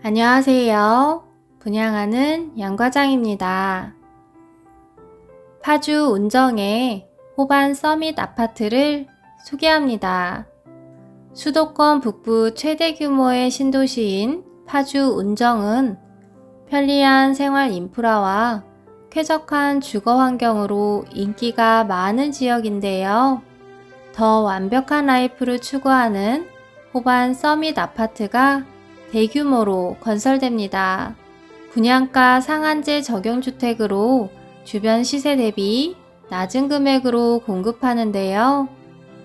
안녕하세요. 분양하는 양과장입니다. 파주 운정의 호반 서밋 아파트를 소개합니다. 수도권 북부 최대 규모의 신도시인 파주 운정은 편리한 생활 인프라와 쾌적한 주거 환경으로 인기가 많은 지역인데요. 더 완벽한 라이프를 추구하는 호반 서밋 아파트가 대규모로 건설됩니다. 분양가 상한제 적용 주택으로 주변 시세 대비 낮은 금액으로 공급하는데요.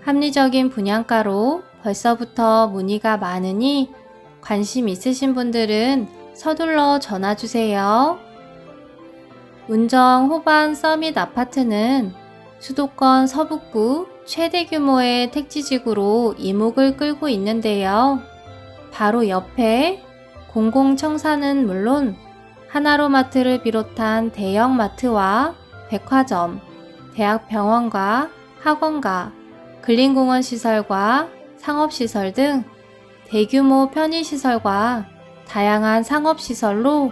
합리적인 분양가로 벌써부터 문의가 많으니 관심 있으신 분들은 서둘러 전화 주세요. 운정 호반 서밋 아파트는 수도권 서북부 최대 규모의 택지지구로 이목을 끌고 있는데요. 바로 옆에 공공청사는 물론 하나로마트를 비롯한 대형 마트와 백화점, 대학병원과 학원과 근린공원 시설과 상업시설 등 대규모 편의시설과 다양한 상업시설로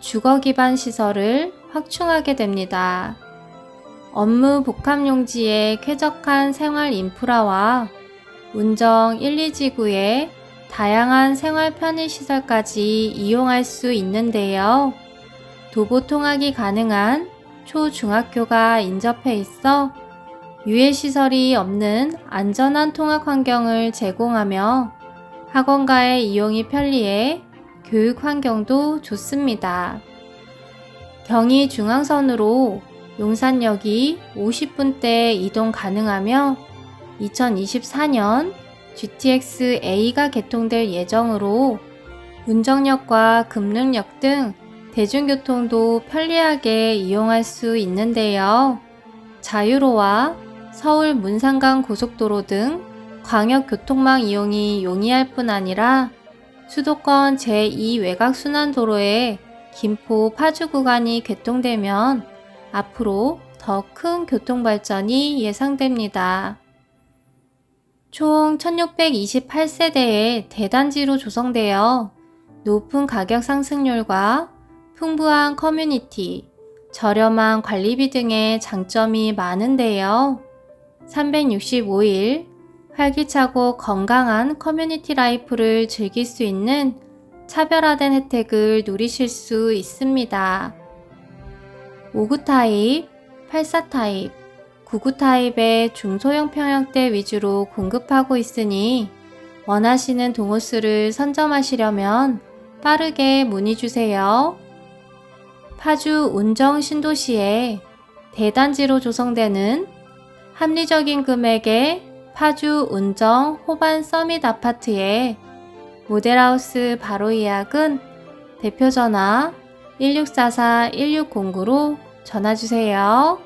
주거 기반 시설을 확충하게 됩니다. 업무 복합 용지의 쾌적한 생활 인프라와 운정 1, 2지구의 다양한 생활 편의 시설까지 이용할 수 있는데요. 도보 통학이 가능한 초중학교가 인접해 있어 유해 시설이 없는 안전한 통학 환경을 제공하며 학원가의 이용이 편리해 교육 환경도 좋습니다. 경의 중앙선으로 용산역이 50분대 이동 가능하며 2024년 GTX A가 개통될 예정으로 운정역과 금능역 등 대중교통도 편리하게 이용할 수 있는데요. 자유로와 서울 문상강 고속도로 등 광역교통망 이용이 용이할 뿐 아니라 수도권 제2 외곽순환도로에 김포 파주 구간이 개통되면 앞으로 더 큰 교통발전이 예상됩니다. 총 1628세대의 대단지로 조성되어 높은 가격 상승률과 풍부한 커뮤니티, 저렴한 관리비 등의 장점이 많은데요. 365일 활기차고 건강한 커뮤니티 라이프를 즐길 수 있는 차별화된 혜택을 누리실 수 있습니다. 5구 타입, 84 타입, 99 타입의 중소형 평형대 위주로 공급하고 있으니 원하시는 동호수를 선점하시려면 빠르게 문의 주세요. 파주 운정 신도시에 대단지로 조성되는 합리적인 금액의 파주 운정 호반 서밋 아파트의 모델하우스 바로 예약은 대표 전화 1644-1609로 전화 주세요.